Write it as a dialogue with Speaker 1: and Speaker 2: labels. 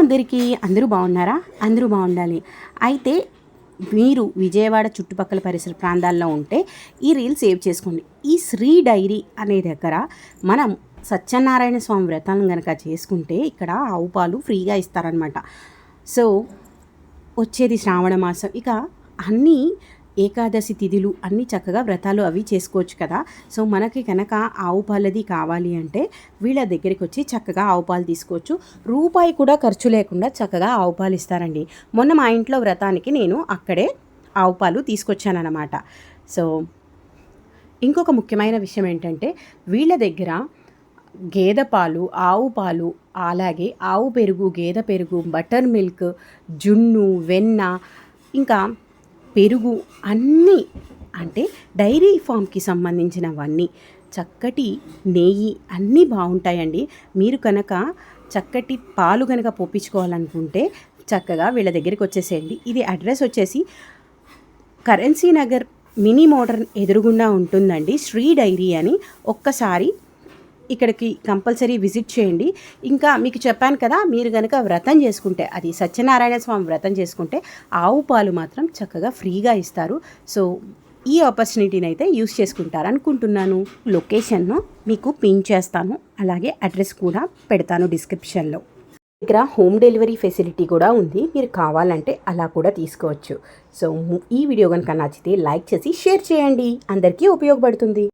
Speaker 1: అందరికీ అందరూ బాగున్నారా? అందరూ బాగుండాలి. అయితే మీరు విజయవాడ చుట్టుపక్కల పరిసర ప్రాంతాల్లో ఉంటే ఈ రీల్ సేవ్ చేసుకోండి. ఈ శ్రీ డైరీ అనే దగ్గర మనం సత్యనారాయణ స్వామి వ్రతాలను కనుక చేసుకుంటే ఇక్కడ ఆవు పాలు ఫ్రీగా ఇస్తారనమాట సో వచ్చేది శ్రావణ మాసం. ఇక అన్నీ ఏకాదశి తిథులు అన్ని చక్కగా వ్రతాలు అవి చేసుకోవచ్చు కదా. సో మనకి కనుక ఆవు పాలది కావాలి అంటే వీళ్ళ దగ్గరికి వచ్చి చక్కగా ఆవు పాలు తీసుకోవచ్చు. రూపాయి కూడా ఖర్చు లేకుండా చక్కగా ఆవు పాలు ఇస్తారండి. మొన్న మా ఇంట్లో వ్రతానికి నేను అక్కడే ఆవు పాలు తీసుకొచ్చానన్నమాట. సో ఇంకొక ముఖ్యమైన విషయం ఏంటంటే వీళ్ళ దగ్గర గేదె పాలు ఆవు పాలు అలాగే ఆవు పెరుగు గేదె పెరుగు బటర్ మిల్క్ జున్ను వెన్న ఇంకా పెరుగు అన్నీ అంటే డైరీ ఫామ్కి సంబంధించినవన్నీ. చక్కటి నెయ్యి అన్నీ బాగుంటాయండి. మీరు కనుక చక్కటి పాలు కనుక పోపించుకోవాలనుకుంటే చక్కగా వీళ్ళ దగ్గరికి వచ్చేసేయండి. ఇది అడ్రస్ వచ్చేసి కరెన్సీ నగర్ మినీ మోడర్న్ ఎదురుగుండా ఉంటుందండి. శ్రీ డైరీ అని ఒక్కసారి ఇక్కడికి కంపల్సరీ విజిట్ చేయండి. ఇంకా మీకు చెప్పాను కదా మీరు కనుక వ్రతం చేసుకుంటే అది సత్యనారాయణ స్వామి వ్రతం చేసుకుంటే ఆవు పాలు మాత్రం చక్కగా ఫ్రీగా ఇస్తారు. సో ఈ ఆపర్చునిటీని అయితే యూస్ చేసుకుంటారు అనుకుంటున్నాను లొకేషన్ను మీకు పిన్ చేస్తాను. అలాగే అడ్రస్ కూడా పెడతాను డిస్క్రిప్షన్లో. దగ్గర హోమ్ డెలివరీ ఫెసిలిటీ కూడా ఉంది. మీరు కావాలంటే అలా కూడా తీసుకోవచ్చు. సో ఈ వీడియో కనుక నచ్చితే లైక్ చేసి షేర్ చేయండి. అందరికీ ఉపయోగపడుతుంది.